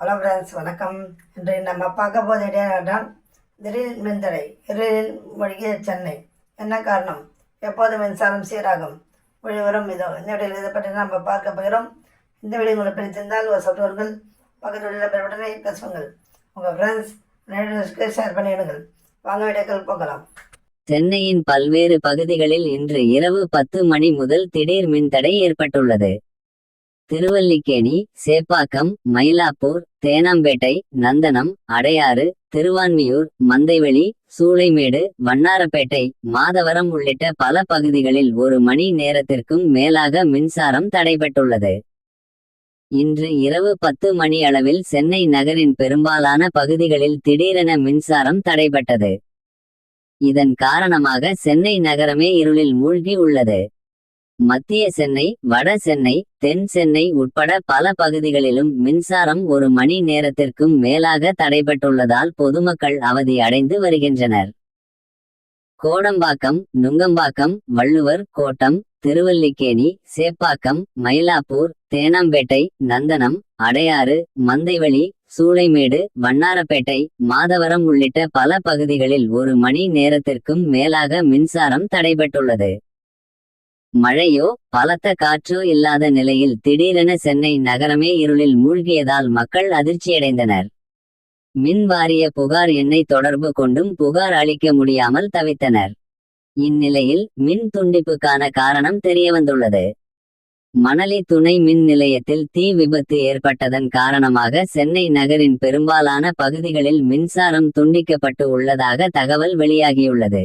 Hello friends வணக்கம். இன்று நம்ம பார்க்க போது என்றால் திடீர் மின்தடை இருளில் மூழ்கிய சென்னை. என்ன காரணம்? எப்போது மின்சாரம் சீராகும்? வரும் இதோ இந்த வீடியோவில் இதை பற்றி நம்ம பார்க்க போகிறோம். இந்த வீடியோ உங்களுக்கு பிடித்திருந்தால் ஒரு சப்ஸ்கிரைபர்கள் பக்கத்தில் உள்ள பெருவுடனே பேசுங்கள். உங்கள் ஃப்ரெண்ட்ஸ் நேரடிக்கு ஷேர் பண்ணிவிடுங்கள். வாங்க வீடியோக்கள் போகலாம். சென்னையின் பல்வேறு பகுதிகளில் இன்று இரவு பத்து மணி முதல் திடீர் மின்தடை ஏற்பட்டுள்ளது. திருவல்லிக்கேணி சேப்பாக்கம் மயிலாப்பூர் தேனாம்பேட்டை நந்தனம் அடையாறு திருவான்மியூர் மந்தைவெளி சூளைமேடு வண்ணாரப்பேட்டை மாதவரம் உள்ளிட்ட பல பகுதிகளில் ஒரு மணி நேரத்திற்கும் மேலாக மின்சாரம் தடைபட்டுள்ளது. இன்று இரவு பத்து மணி அளவில் சென்னை நகரின் பெரும்பாலான பகுதிகளில் திடீரென மின்சாரம் தடைபட்டது. இதன் காரணமாக சென்னை நகரமே இருளில் மூழ்கி உள்ளது. மத்திய சென்னை வட சென்னை தென் சென்னை உட்பட பல பகுதிகளிலும் மின்சாரம் ஒரு மணி நேரத்திற்கும் மேலாக தடைபட்டுள்ளதால் பொதுமக்கள் அவதி அடைந்து வருகின்றனர். கோடம்பாக்கம் நுங்கம்பாக்கம் வள்ளுவர் கோட்டம் திருவல்லிக்கேணி சேப்பாக்கம் மயிலாப்பூர் தேனாம்பேட்டை நந்தனம் அடையாறு மந்தைவெளி சூளைமேடு வண்ணாரப்பேட்டை மாதவரம் உள்ளிட்ட பல பகுதிகளில் ஒரு மணி நேரத்திற்கும் மேலாக மின்சாரம் தடைபட்டுள்ளது. மழையோ பலத்த காற்றோ இல்லாத நிலையில் திடீரென சென்னை நகரமே இருளில் மூழ்கியதால் மக்கள் அதிர்ச்சியடைந்தனர். மின் வாரிய புகார் எண்ணை தொடர்பு கொண்டும் புகார் அளிக்க முடியாமல் தவித்தனர். இந்நிலையில் மின் துண்டிப்புக்கான காரணம் தெரியவந்துள்ளது. மணலி துணை மின் நிலையத்தில் தீ விபத்து ஏற்பட்டதன் காரணமாக சென்னை நகரின் பெரும்பாலான பகுதிகளில் மின்சாரம் துண்டிக்கப்பட்டு உள்ளதாக தகவல் வெளியாகியுள்ளது.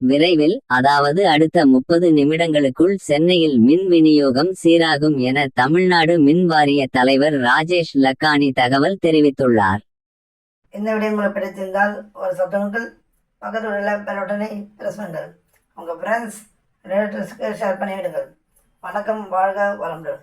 விரைவில் அதாவது அடுத்த முப்பது நிமிடங்களுக்குள் சென்னையில் மின் விநியோகம் சீராகும் என தமிழ்நாடு மின் வாரிய தலைவர் ராஜேஷ் லக்கானி தகவல் தெரிவித்துள்ளார். இந்த வீடியோ பிடித்திருந்தால் ஒரு சப்ஸ்கிரைபர்கள் பக்கத்தில் உள்ள பெருவுடனே பேசுவாங்கள் உங்கள் ஃப்ரெண்ட்ஸ் ரிலேட்டிவ்ஸ்க்கு ஷேர் பண்ணிவிடுங்கள். வணக்கம் வாழ்க வளமுடன்.